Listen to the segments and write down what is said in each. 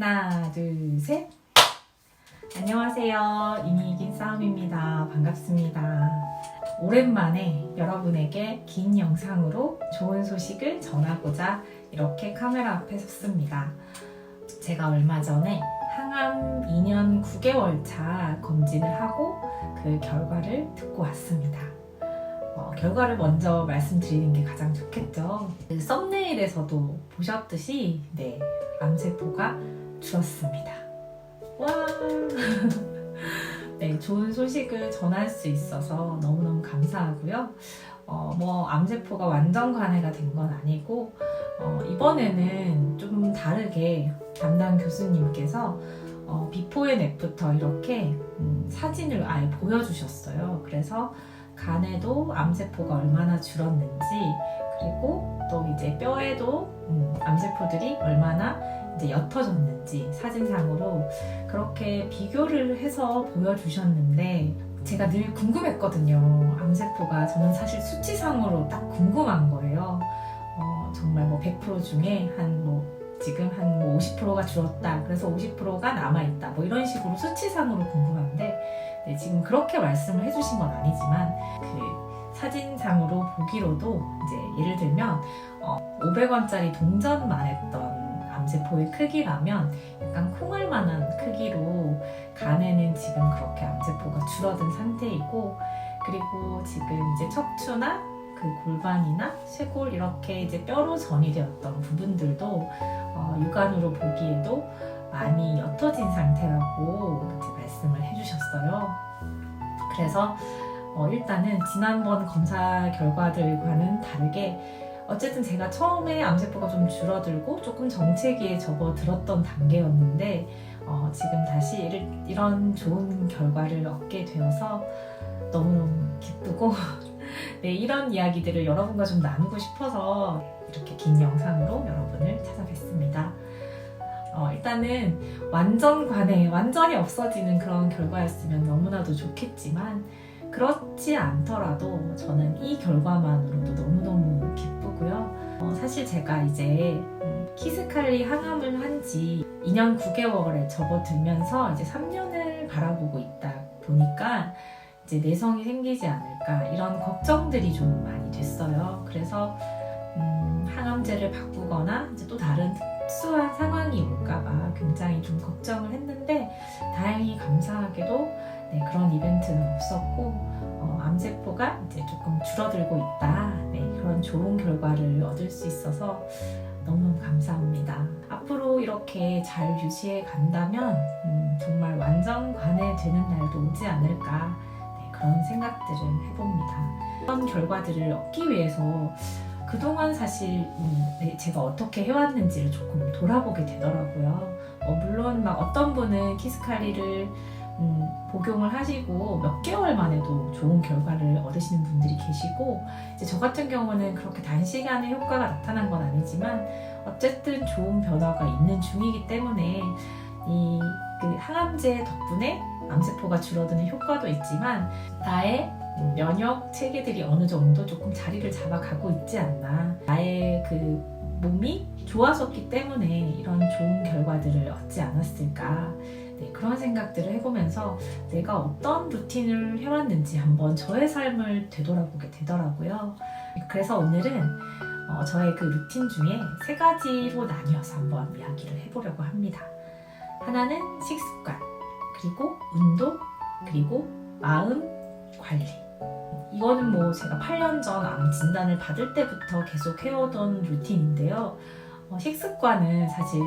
하나, 둘, 셋. 안녕하세요. 이미 이긴 싸움입니다. 반갑습니다. 오랜만에 여러분에게 긴 영상으로 좋은 소식을 전하고자 이렇게 카메라 앞에 섰습니다. 제가 얼마 전에 항암 2년 9개월 차 검진을 하고 그 결과를 듣고 왔습니다. 어, 결과를 먼저 말씀드리는 게 가장 좋겠죠. 그 썸네일에서도 보셨듯이 네, 암세포가 줄었습니다. 와! 네, 좋은 소식을 전할 수 있어서 너무너무 감사하고요. 어, 뭐, 암세포가 완전 관해가 된 건 아니고, 어, 이번에는 좀 다르게 담당 교수님께서 어, 비포 앤 애프터 이렇게 음, 사진을 아예 보여주셨어요. 그래서 간에도 암세포가 얼마나 줄었는지, 그리고 또 이제 뼈에도 음, 암세포들이 얼마나 이제 옅어졌는지 사진상으로 그렇게 비교를 해서 보여주셨는데 제가 늘 궁금했거든요. 암세포가 저는 사실 수치상으로 딱 궁금한 거예요. 어, 정말 뭐 100% 중에 한 뭐 지금 한 뭐 50%가 줄었다. 그래서 50%가 남아있다. 뭐 이런 식으로 수치상으로 궁금한데 네, 지금 그렇게 말씀을 해주신 건 아니지만 그 사진상으로 보기로도 이제 예를 들면 어, 500원짜리 동전만 했던 암세포의 크기라면 약간 콩알 만한 크기로 간에는 지금 그렇게 암세포가 줄어든 상태이고 그리고 지금 이제 척추나 그 골반이나 쇄골 이렇게 이제 뼈로 전이 되었던 부분들도 어, 육안으로 보기에도 많이 옅어진 상태라고 말씀을 해주셨어요. 그래서 어, 일단은 지난번 검사 결과들과는 다르게 어쨌든 제가 처음에 암세포가 좀 줄어들고 조금 정체기에 접어들었던 단계였는데 어, 지금 다시 이런 좋은 결과를 얻게 되어서 너무너무 기쁘고 네, 이런 이야기들을 여러분과 좀 나누고 싶어서 이렇게 긴 영상으로 여러분을 찾아뵙습니다. 어, 일단은 완전 관해, 완전히 없어지는 그런 결과였으면 너무나도 좋겠지만 그렇지 않더라도 저는 이 결과만으로도 너무너무 기쁘고 요. 어, 사실 제가 이제 음, 키스칼리 항암을 한 지 2년 9개월에 접어들면서 이제 3년을 바라보고 있다 보니까 이제 내성이 생기지 않을까 이런 걱정들이 좀 많이 됐어요. 그래서 음, 항암제를 바꾸거나 이제 또 다른 특수한 상황이 올까봐 굉장히 좀 걱정을 했는데 다행히 감사하게도 네, 그런 이벤트는 없었고 어, 암세포가 이제 조금 줄어들고 있다. 네, 그런 좋은 결과를 얻을 수 있어서 너무너무 감사합니다. 앞으로 이렇게 잘 유지해 간다면 음, 정말 완전 관해되는 날도 오지 않을까 네, 그런 생각들을 해봅니다. 이런 결과들을 얻기 위해서 그동안 사실 음, 네, 제가 어떻게 해왔는지를 조금 돌아보게 되더라고요. 어, 물론 막 어떤 분은 키스칼리를 음, 복용을 하시고 몇 개월 만에도 좋은 결과를 얻으시는 분들이 계시고 이제 저 같은 경우는 그렇게 단시간에 효과가 나타난 건 아니지만 어쨌든 좋은 변화가 있는 중이기 때문에 이 그 항암제 덕분에 암세포가 줄어드는 효과도 있지만 나의 면역 체계들이 어느 정도 조금 자리를 잡아가고 있지 않나. 나의 그 몸이 좋아졌기 때문에 이런 좋은 결과들을 얻지 않았을까 네, 그런 생각들을 해보면서 내가 어떤 루틴을 해왔는지 한번 저의 삶을 되돌아보게 되더라고요. 그래서 오늘은 어, 저의 그 루틴 중에 세 가지로 나뉘어서 한번 이야기를 해보려고 합니다. 하나는 식습관, 그리고 운동, 그리고 마음 관리. 이거는 뭐 제가 8년 전 암 진단을 받을 때부터 계속 해오던 루틴인데요. 어, 식습관은 사실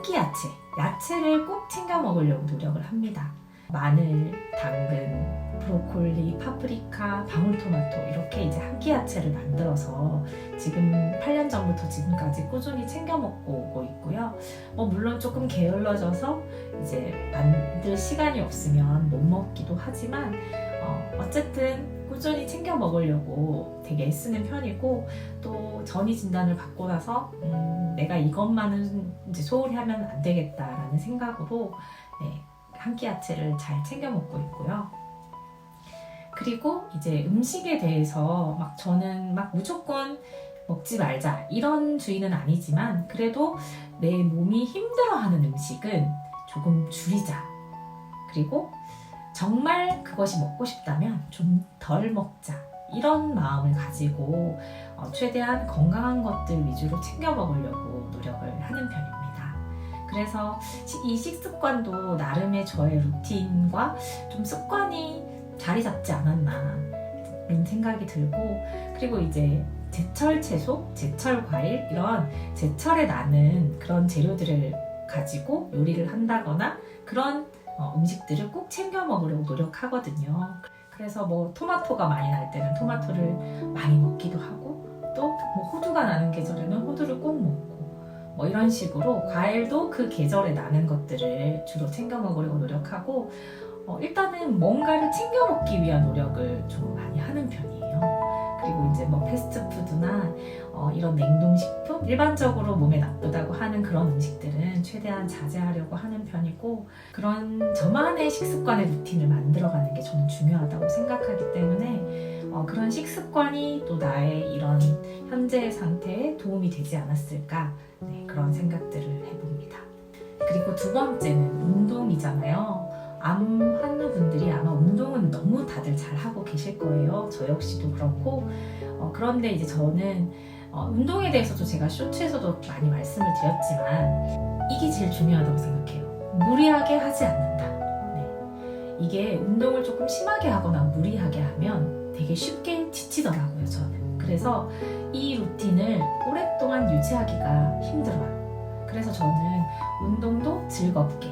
음, 상기야채, 야채를 꼭 챙겨 먹으려고 노력을 합니다. 마늘, 당근, 브로콜리, 파프리카, 방울토마토 이렇게 이제 한 끼 야채를 만들어서 지금 8년 전부터 지금까지 꾸준히 챙겨 먹고 오고 있고요. 뭐 물론 조금 게을러져서 이제 만들 시간이 없으면 못 먹기도 하지만 어, 어쨌든 꾸준히 챙겨 먹으려고 되게 애쓰는 편이고 또 전이 진단을 받고 나서 음, 내가 이것만은 이제 소홀히 하면 안 되겠다라는 생각으로 네, 한 끼 야채를 잘 챙겨 먹고 있고요. 그리고 이제 음식에 대해서 막 저는 막 무조건 먹지 말자 이런 주의는 아니지만 그래도 내 몸이 힘들어하는 음식은 조금 줄이자. 그리고 정말 그것이 먹고 싶다면 좀 덜 먹자. 이런 마음을 가지고 어, 최대한 건강한 것들 위주로 챙겨 먹으려고 노력을 하는 편입니다. 그래서 시- 이 식습관도 나름의 저의 루틴과 좀 습관이 자리 잡지 않았나 이런 생각이 들고 그리고 이제 제철 채소, 제철 과일 이런 제철에 나는 그런 재료들을 가지고 요리를 한다거나 그런 어, 음식들을 꼭 챙겨 먹으려고 노력하거든요. 그래서 뭐 토마토가 많이 날 때는 토마토를 많이 먹기도 하고 또 뭐 호두가 나는 계절에는 호두를 꼭 먹고 뭐 이런 식으로 과일도 그 계절에 나는 것들을 주로 챙겨 먹으려고 노력하고 어, 일단은 뭔가를 챙겨 먹기 위한 노력을 좀 많이 하는 편이에요. 그리고 이제 뭐 패스트푸드나 어, 이런 냉동식품 일반적으로 몸에 나쁘다고 하는 그런 음식들은 최대한 자제하려고 하는 편이고 그런 저만의 식습관의 루틴을 만들어가는 게 저는 중요하다고 생각하기 때문에 어, 그런 식습관이 또 나의 이런 현재의 상태에 도움이 되지 않았을까 네, 그런 생각들을 해봅니다. 그리고 두 번째는 운동이잖아요. 암 환우 분들이 아마 운동은 너무 다들 잘 하고 계실 거예요. 저 역시도 그렇고 어, 그런데 이제 저는 어, 운동에 대해서도 제가 쇼츠에서도 많이 말씀을 드렸지만 이게 제일 중요하다고 생각해요. 무리하게 하지 않는다. 네. 이게 운동을 조금 심하게 하거나 무리하게 하면 되게 쉽게 지치더라고요, 저는. 그래서 이 루틴을 오랫동안 유지하기가 힘들어요. 그래서 저는 운동도 즐겁게,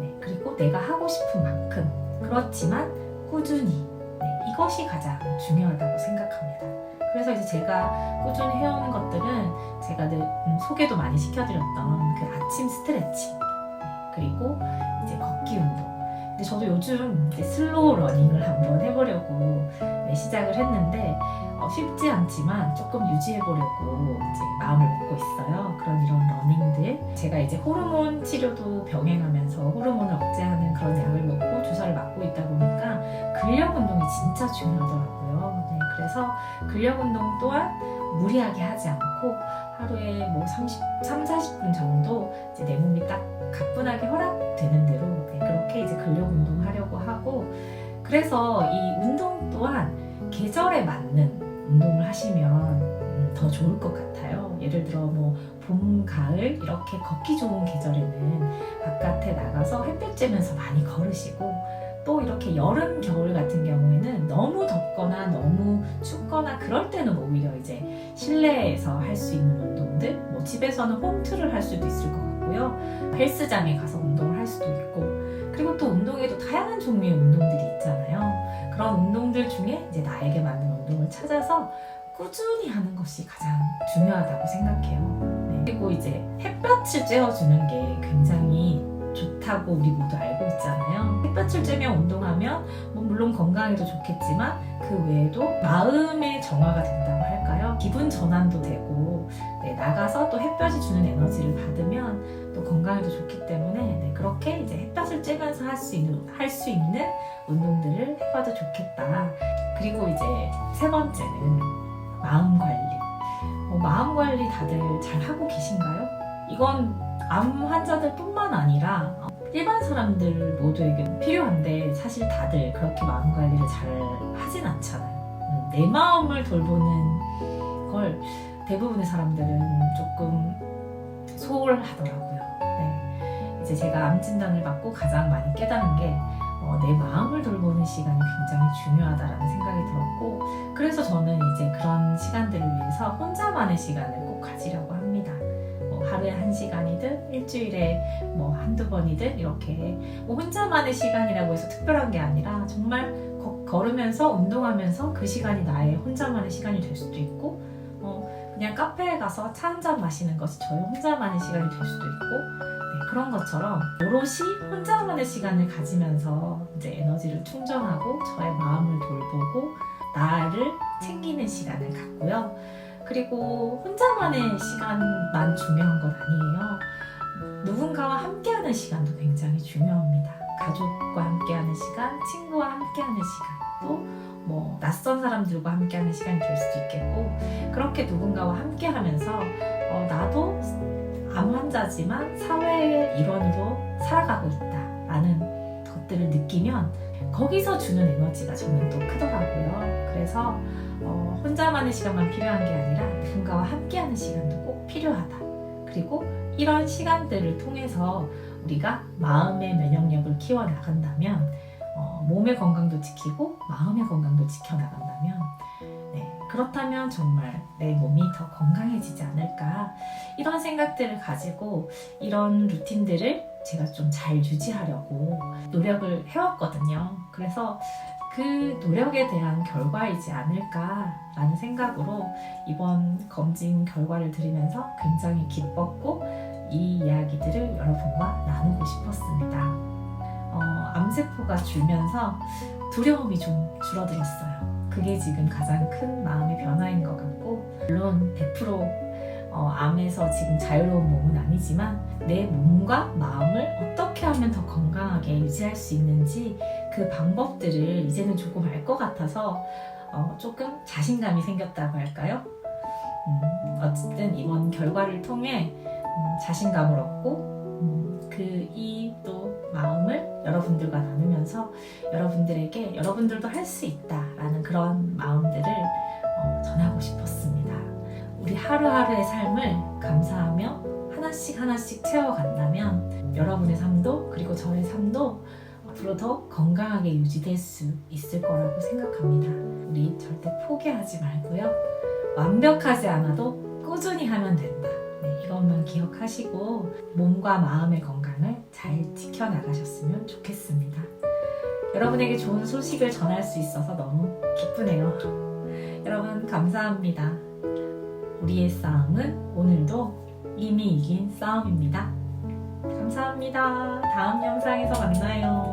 네. 그리고 내가 하고 싶은 만큼, 그렇지만 꾸준히, 네. 이것이 가장 중요하다고 생각합니다. 그래서 이제 제가 꾸준히 해오는 것들은 제가 늘 음, 소개도 많이 시켜드렸던 그 아침 스트레칭 네, 그리고 이제 걷기 운동. 근데 저도 요즘 슬로우 러닝을 한번 해보려고 네, 시작을 했는데 어, 쉽지 않지만 조금 유지해보려고 이제 마음을 먹고 있어요. 그런 이런 러닝들. 제가 이제 호르몬 치료도 병행하면서 호르몬을 억제하는 그런 약을 먹고 주사를 맞고 있다 보니까 근력 운동이 진짜 중요하더라고요. 네, 그래서 근력 운동 또한 무리하게 하지 않고 하루에 뭐 30, 3, 40분 정도 내 몸이 딱 가뿐하게 허락되는 대로 네, 그렇게 이제 근력 운동 하려고 하고 그래서 이 운동 또한 계절에 맞는 운동을 하시면 음, 더 좋을 것 같아요. 예를 들어 뭐 봄, 가을 이렇게 걷기 좋은 계절에는 바깥에 나가서 햇볕 쬐면서 많이 걸으시고 또 이렇게 여름, 겨울 같은 경우에는 너무 덥거나 너무 춥거나 그럴 때는 오히려 이제 실내에서 할 수 있는 운동들, 뭐 집에서는 홈트를 할 수도 있을 것 같 고요. 헬스장에 가서 운동을 할 수도 있고, 그리고 또 운동에도 다양한 종류의 운동들이 있잖아요. 그런 운동들 중에 이제 나에게 맞는 운동을 찾아서 꾸준히 하는 것이 가장 중요하다고 생각해요. 네. 그리고 이제 햇볕을 쬐어주는 게 굉장히 좋다고 우리 모두 알고 있잖아요. 햇볕을 쬐며 운동하면 뭐 물론 건강에도 좋겠지만 그 외에도 마음의 정화가 된다고 할까요? 기분 전환도 되고 네, 나가서 또 햇볕이 주는 에너지를 받으면 또 건강에도 좋기 때문에 네, 그렇게 이제 햇볕을 쬐면서 할 수 있는 할 수 있는 운동들을 해봐도 좋겠다. 그리고 이제 세 번째는 마음 관리. 어, 마음 관리 다들 잘 하고 계신가요? 이건 암 환자들뿐만 아니라 어, 일반 사람들 모두에게 필요한데 사실 다들 그렇게 마음 관리를 잘 하진 않잖아요. 음, 내 마음을 돌보는 걸 대부분의 사람들은 조금 소홀하더라고요. 네. 이제 제가 암 진단을 받고 가장 많이 깨달은 게 어, 내 마음을 돌보는 시간이 굉장히 중요하다라는 생각이 들었고 그래서 저는 이제 그런 시간들을 위해서 혼자만의 시간을 꼭 가지려고 합니다. 뭐 하루에 한 시간이든 일주일에 뭐 한두 번이든 이렇게 뭐 혼자만의 시간이라고 해서 특별한 게 아니라 정말 거- 걸으면서 운동하면서 그 시간이 나의 혼자만의 시간이 될 수도 있고 어, 그냥 카페에 가서 차 한 잔 마시는 것이 저의 혼자만의 시간이 될 수도 있고 네, 그런 것처럼 오롯이 혼자만의 시간을 가지면서 이제 에너지를 충전하고 저의 마음을 돌보고 나를 챙기는 시간을 갖고요. 그리고 혼자만의 시간만 중요한 건 아니에요. 누군가와 함께하는 시간도 굉장히 중요합니다. 가족과 함께하는 시간, 친구와 함께하는 시간, 또뭐 낯선 사람들과 함께하는 시간이 될 수도 있겠고 그렇게 누군가와 함께하면서 어, 나도 암 환자지만 사회의 일원으로 살아가고 있다라는 것들을 느끼면 거기서 주는 에너지가 저는 또 크더라고요. 그래서 어, 혼자만의 시간만 필요한 게 아니라 누군가와 함께하는 시간도 꼭 필요하다. 그리고 이런 시간들을 통해서 우리가 마음의 면역력을 키워 나간다면 어, 몸의 건강도 지키고 마음의 건강도 지켜 나간다면 네, 그렇다면 정말 내 몸이 더 건강해지지 않을까 이런 생각들을 가지고 이런 루틴들을 제가 좀 잘 유지하려고 노력을 해왔거든요. 그래서 그 노력에 대한 결과이지 않을까라는 생각으로 이번 검진 결과를 들으면서 굉장히 기뻤고 이 이야기들을 여러분과 나누고 싶었습니다. 어, 암세포가 줄면서 두려움이 좀 줄어들었어요. 그게 지금 가장 큰 마음의 변화인 것 같고, 물론 100% 어, 암에서 지금 자유로운 몸은 아니지만 내 몸과 마음을 어떻게 하면 더 건강하게 유지할 수 있는지 그 방법들을 이제는 조금 알 것 같아서 어, 조금 자신감이 생겼다고 할까요? 음, 어쨌든 이번 결과를 통해 음, 자신감을 얻고 음, 그이 또 마음을 여러분들과 나누면서 여러분들에게 여러분들도 할 수 있다라는 그런 마음들을 어, 전하고 싶었습니다. 우리 하루하루의 삶을 감사하며 하나씩 하나씩 채워간다면 여러분의 삶도 그리고 저의 삶도 앞으로 더 건강하게 유지될 수 있을 거라고 생각합니다. 우리 절대 포기하지 말고요. 완벽하지 않아도 꾸준히 하면 된다. 네, 이것만 기억하시고 몸과 마음의 건강을 잘 지켜나가셨으면 좋겠습니다. 여러분에게 좋은 소식을 전할 수 있어서 너무 기쁘네요. 여러분, 감사합니다. 우리의 싸움은 오늘도 이미 이긴 싸움입니다. 감사합니다. 다음 영상에서 만나요.